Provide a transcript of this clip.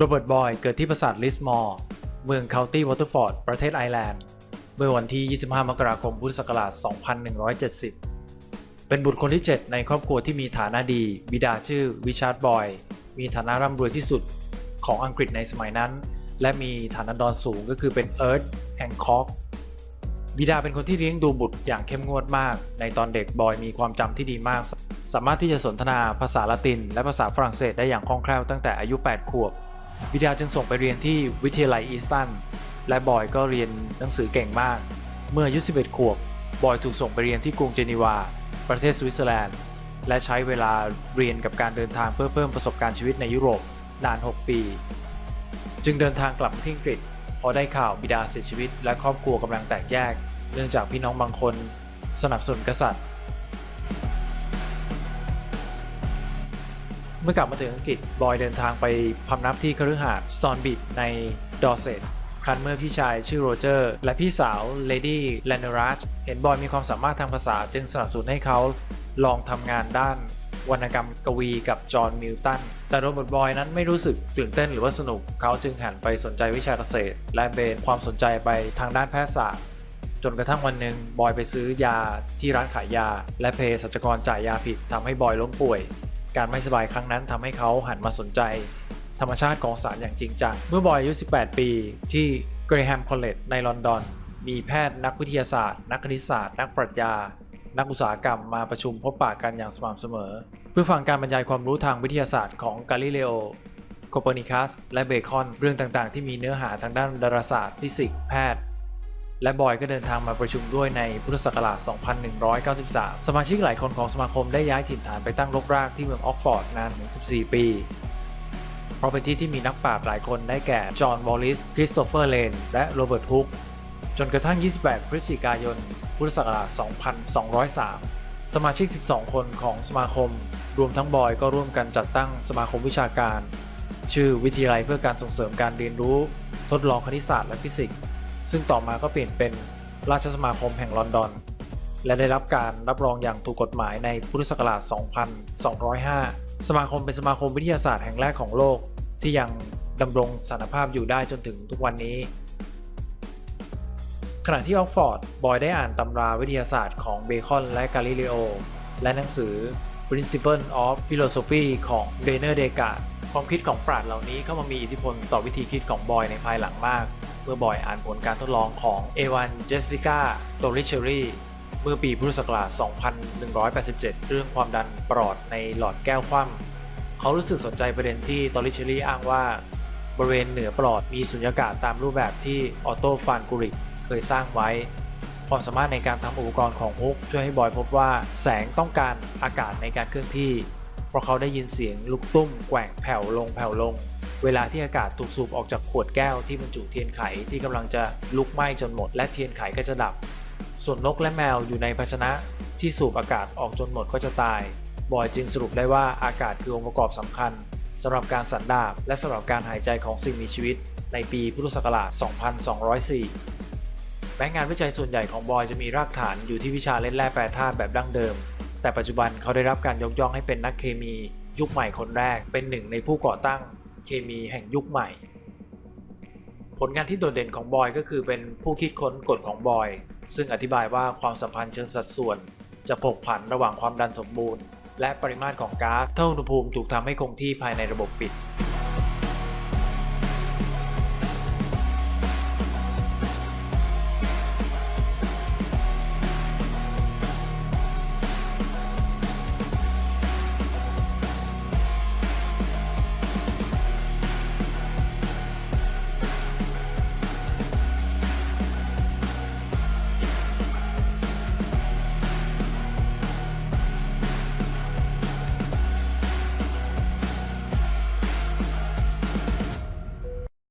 โรเบิร์ตบอยเกิดที่ปราสาทลิสมอร์เมืองเคาน์ตี้วอเตอร์ฟอร์ด ประเทศไอร์แลนด์ เมื่อวันที่ 25 มกราคม พุทธศักราช 2170 เป็นบุตรคนที่ 7 ในครอบครัวที่มีฐานะดี บิดาชื่อวิชาร์ดบอย มีฐานะร่ำรวยที่สุดของอังกฤษในสมัยนั้น และมีฐานะดอนสูงก็คือเป็นเอิร์ธแห่งคอกบิดาเป็นคนที่เลี้ยงดูบุตรอย่างเข้มงวดมาก ในตอนเด็กบอยมีความจำที่ดีมาก สามารถที่จะสนทนาภาษาละติน และภาษาฝรั่งเศสได้อย่างคล่องแคล่วตั้งแต่อายุ 8 ขวบ บิดาจึงส่งไปเรียนที่วิทยาลัยอีสตันและบอยก็เรียนหนังสือเก่งมาก เมื่ออายุ11ขวบบอยถูกส่งไปเรียนที่กรุงเจนีวา ประเทศสวิตเซอร์แลนด์ และใช้เวลาเรียนกับการเดินทางเพื่อเพิ่มประสบการณ์ชีวิตในยุโรปนาน 6 ปี จึงเดินทางกลับที่อังกฤษพอได้ข่าวบิดาเสียชีวิต และครอบครัวกำลังแตกแยก เนื่องจากพี่น้องบางคน สนับสนุนกษัตริย์ เมื่อกลับมาถึงอังกฤษบอยเดินทางไปพำนักที่คฤหาสน์สตอนบิดในดอร์เซตครั้นเมื่อพี่ชายชื่อโรเจอร์ และพี่สาวเลดี้แลนเนอรัชเห็นบอยมีความสามารถทางภาษาจึงสนับสนุนให้เขาลองทำงานด้านวรรณกรรมกวีกับจอห์นมิลตัน แต่โรเบิร์ตบอยนั้นไม่รู้สึกตื่นเต้นหรือว่าสนุก เขาจึงหันไปสนใจวิชาเกษตร และเบนความสนใจไปทางด้านแพทยศาสตร์ จนกระทั่งวันหนึ่งบอยไปซื้อยาที่ร้านขายยา และเภสัชกรจ่ายยาผิดทำให้บอยล้มป่วย การไม่สบายครั้งนั้นทำให้เขาหันมาสนใจ ธรรมชาติของสารอย่างจริงจัง เมื่อบอยอายุ 18 ปี ที่เกรแฮมคอลเลจในลอนดอน มีแพทย์นักวิทยาศาสตร์ นักคณิตศาสตร์ นักปรัชญา นักอุตสาหกรรมมาประชุมพบปะกันอย่างสม่ำเสมอ เพื่อฟังการบรรยายความรู้ทางวิทยาศาสตร์ของกาลิเลโอโคเปอร์นิคัสและเบคอนเรื่องต่างๆ ที่มีเนื้อหาทางด้านดาราศาสตร์ฟิสิกส์แพทย์ และบอยก็เดินทางมาประชุมด้วยในพุทธศักราช 2193 สมาชิกหลายคนของสมาคมได้ย้ายถิ่นฐานไปตั้งรกรากที่เมืองออกฟอร์ดนานถึง 14 ปี เพราะเป็นที่ที่มีนักปราชญ์หลายคนได้แก่ จอห์นวอลลิส คริสโตเฟอร์เลน และโรเบิร์ตฮุก จนกระทั่ง 28 พฤศจิกายน พุทธศักราช 2203 สมาชิก 12 คนของสมาคม รวมทั้งบอยก็ร่วมกันจัดตั้งสมาคมวิชาการ ชื่อวิทยาลัยเพื่อการส่งเสริมการเรียนรู้ ทดลองคณิตศาสตร์และฟิสิกส์ ซึ่งต่อมาก็เปลี่ยนเป็นราชสมาคมแห่งลอนดอน และได้รับการรับรองอย่างถูกกฎหมายในพุทธศักราช 2205 สมาคมเป็นสมาคมวิทยาศาสตร์แห่งแรกของโลก ที่ยังดำรงสถานภาพอยู่ได้จนถึงทุกวันนี้ ขณะที่ออกฟอร์ด บอยได้อ่านตำราวิทยาศาสตร์ของเบคอนและกาลิเลโอ และหนังสือ Principle of Philosophy ของเรเนอร์เดกาความคิดของปราชญ์เหล่านี้เข้ามามีอิทธิพลต่อวิธีคิดของบอยในภายหลังมาก มื่อบอยอ่านผลการทดลองของเอวานเจสติกาโตริเชอรี่เมื่อปีพุทธศักราช 2187 เรื่องความดันปลอดในหลอดแก้วคว่ำเขารู้สึกสนใจประเด็นที่ตอริเชอรี่อ้างว่า บริเวณเหนือปลอดมีสุญญากาศตามรูปแบบที่ออโตฟานกูริกเคยสร้างไว้ ความสามารถในการทำอุปกรณ์ของฮุกช่วยให้บอยพบว่าแสงต้องการอากาศในการเคลื่อนที่ เพราะเขาได้ยินเสียงลูกตุ้มแกว่งแผ่วลงแผ่วลง เวลาที่อากาศถูกสูบออกจากขวดแก้วที่บรรจุเทียนไขที่กำลังจะลุกไหม้จนหมด และเทียนไขก็จะดับ ส่วนนกและแมวอยู่ในภาชนะที่สูบอากาศออกจนหมดก็จะตาย บอยจึงสรุปได้ว่าอากาศคือองค์ประกอบสำคัญสำหรับการสันดาบและสำหรับการหายใจของสิ่งมีชีวิต ในปีพุทธศักราช 2204 แม้งานวิจัยส่วนใหญ่ของบอยจะมีรากฐานอยู่ที่วิชาเล่นแร่แปรธาตุแบบดั้งเดิม แต่ปัจจุบันเขาได้รับการยกย่องให้เป็นนักเคมี ยุคใหม่คนแรกเป็นหนึ่งในผู้ก่อตั้ง เคมีแห่งยุคใหม่ ผลงานที่โดดเด่นของบอยก็คือเป็นผู้คิดค้นกฎของบอย ซึ่งอธิบายว่าความสัมพันธ์เชิงสัดส่วน จะผกผันระหว่างความดันสมบูรณ์ และปริมาตรของก๊าซเท่าอุณหภูมิถูกทำให้คงที่ภายในระบบปิด